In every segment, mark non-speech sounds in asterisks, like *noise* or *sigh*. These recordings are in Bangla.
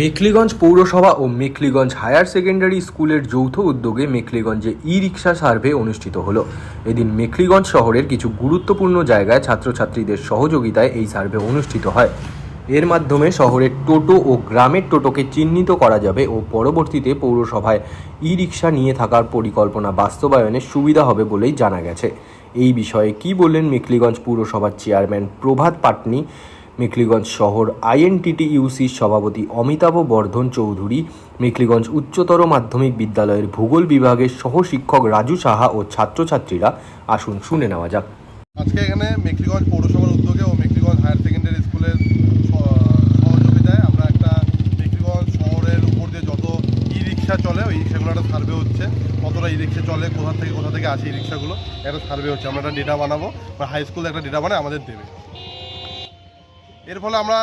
মেখলিগঞ্জ পৌরসভা ও মেখলিগঞ্জ হায়ার সেকেন্ডারি স্কুলের যৌথ উদ্যোগে মেখলিগঞ্জে ই রিক্সা সার্ভে অনুষ্ঠিত হলো। এদিন মেখলিগঞ্জ শহরের কিছু গুরুত্বপূর্ণ জায়গায় ছাত্রছাত্রীদের সহযোগিতায় এই সার্ভে অনুষ্ঠিত হয়। এর মাধ্যমে শহরের টোটো ও গ্রামের টোটোকে চিহ্নিত করা যাবে ও পরবর্তীতে পৌরসভায় ই রিক্সা নিয়ে থাকার পরিকল্পনা বাস্তবায়নের সুবিধা হবে বলেই জানা গেছে। এই বিষয়ে কি বললেন মেখলিগঞ্জ পৌরসভার চেয়ারম্যান প্রভাত পাটনি? মেখলিগঞ্জ শহর আইএনটিটি ইউসির সভাপতি অমিতাভ বর্ধন চৌধুরী মেখলিগঞ্জ উচ্চতর মাধ্যমিক বিদ্যালয়ের ভূগোল বিভাগের সহশিক্ষক রাজু সাহা ও ছাত্রছাত্রীরা। আসুন, শুনে নেওয়া যাক। আজকে এখানে মেকলিগঞ্জ পৌরসভার উদ্যোগে ও মেকলিগঞ্জ হায়ার সেকেন্ডারি স্কুলের সহযোগিতায় আমরা একটা মেকলিগঞ্জ শহরের উপর দিয়ে যত ই রিক্সা চলে, ওই রিক্সাগুলো একটা সার্ভে হচ্ছে। কতটা ই রিক্সা চলে, কোথা থেকে কোথা থেকে আসে ই রিক্সাগুলো, একটা সার্ভে হচ্ছে। আমরা একটা ডেটা বানাবো, বা হাই স্কুলে একটা ডেটা বানায় আমাদের দেবে। এর ফলে আমরা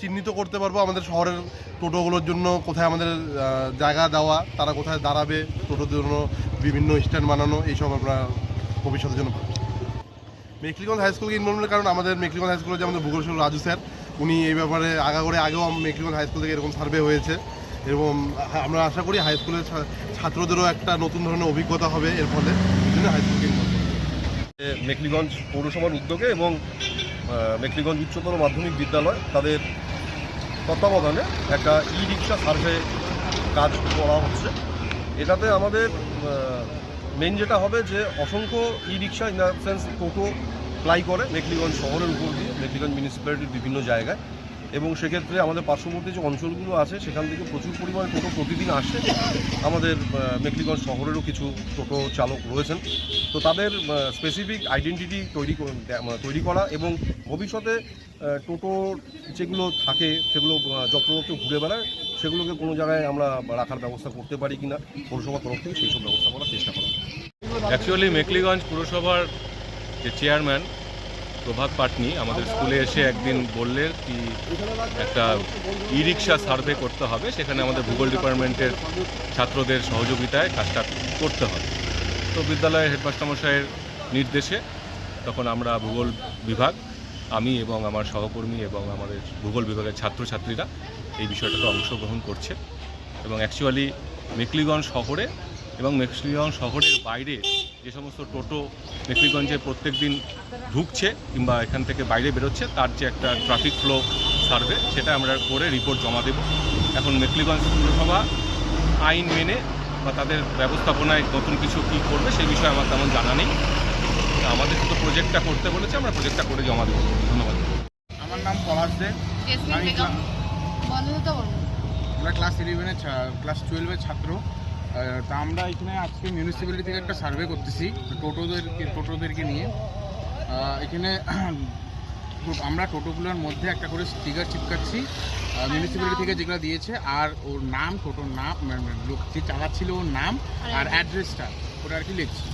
চিহ্নিত করতে পারব আমাদের শহরের টোটোগুলোর জন্য, কোথায় আমাদের জায়গা দেওয়া, তারা কোথায় দাঁড়াবে, টোটোর জন্য বিভিন্ন স্ট্যান্ড বানানো, এইসব আমরা ভবিষ্যতের জন্য। মেকলিগঞ্জ হাই স্কুলকে ইনভলভের কারণ আমাদের মেকলিগঞ্জ হাই স্কুলে যে আমাদের ভূগোল রাজু স্যার। উনি এই ব্যাপারে আগা করে আগেও মেকলিগঞ্জ হাই স্কুল থেকে এরকম সার্ভে হয়েছে। এবং আমরা আশা করি হাই স্কুলের ছাত্রদেরও একটা নতুন ধরনের অভিজ্ঞতা হবে এর ফলে। এই জন্য হাই স্কুলকে মেকলিগঞ্জ পৌরসভার উদ্যোগে এবং মেকলিগঞ্জ উচ্চতর মাধ্যমিক বিদ্যালয়, তাদের তত্ত্বাবধানে একটা ই রিক্সা সার্ভে কাজ করা হচ্ছে। এটাতে আমাদের মেন যেটা হবে যে অসংখ্য e rickshaw in the sense toto fly করে মেকলিগঞ্জ শহরের উপর দিয়ে, মেকলিগঞ্জ মিউনিসিপ্যালিটির বিভিন্ন জায়গায়। এবং সেক্ষেত্রে আমাদের পার্শ্ববর্তী যে অঞ্চলগুলো আছে, সেখান থেকে প্রচুর পরিমাণে টোটো প্রতিদিন আসছে আমাদের মেকলিগঞ্জ শহরেরও কিছু টোটো চালক রয়েছেন। তো তাদের স্পেসিফিক আইডেন্টিটি তৈরি তৈরি করা এবং ভবিষ্যতে টোটো যেগুলো থাকে, সেগুলো যত্রতত্র ঘুরে বেড়ায়, সেগুলোকে কোনো জায়গায় আমরা রাখার ব্যবস্থা করতে পারি কিনা, পৌরসভার তরফ থেকে সেই সব ব্যবস্থা করার চেষ্টা করা। অ্যাকচুয়ালি মেকলিগঞ্জ পুরসভার যে চেয়ারম্যান প্রভাত পাটনি আমাদের স্কুলে এসে একদিন বললে কি একটা ই রিক্সা সার্ভে করতে হবে, সেখানে আমাদের ভূগোল ডিপার্টমেন্টের ছাত্রদের সহযোগিতায় কাজটা করতে হবে। তো বিদ্যালয়ের হেডমাস্টার মশাইয়ের নির্দেশে তখন আমরা ভূগোল বিভাগ, আমি এবং আমার সহকর্মী এবং আমাদের ভূগোল বিভাগের ছাত্রছাত্রীরা এই বিষয়টাতে অংশগ্রহণ করছে। এবং অ্যাকচুয়ালি মেকলিগঞ্জ শহরে এবং মেকলিগঞ্জ শহরের বাইরে যে সমস্ত টোটো মেকলিগঞ্জে প্রত্যেক দিন ঢুকছে কিংবা এখান থেকে বাইরে বেরোচ্ছে তার যে একটা ট্রাফিক ফ্লো সার্ভে সেটা আমরা করে রিপোর্ট জমা দেব। এখন মেকলিগঞ্জ পুরসভা আইন মেনে বা তাদের ব্যবস্থাপনায় নতুন কিছু কী করবে সেই বিষয়ে আমার তেমন জানা নেই। আমাদের তো প্রজেক্টটা করতে বলেছে আমরা প্রজেক্টটা করে জমা দেবো। ধন্যবাদ। আমার নাম পলাশ দে। আমি ক্লাস ইলেভেনের ক্লাস টুয়েলভের ছাত্র। তা আমরা এখানে আজকে মিউনিসিপ্যালিটি থেকে একটা সার্ভে করতেছি টোটোদেরকে টোটোদেরকে নিয়ে। এখানে *clears throat* আমরা টোটোগুলোর মধ্যে একটা করে স্টিকার চিপকাচ্ছি। মিউনিসিপ্যালিটি থেকে যেগুলো দিয়েছে আর ওর নাম টোটোর নাম মানে লোক যে চালাচ্ছিল ওর নাম আর অ্যাড্রেসটা ওটা আর কি লিখছি।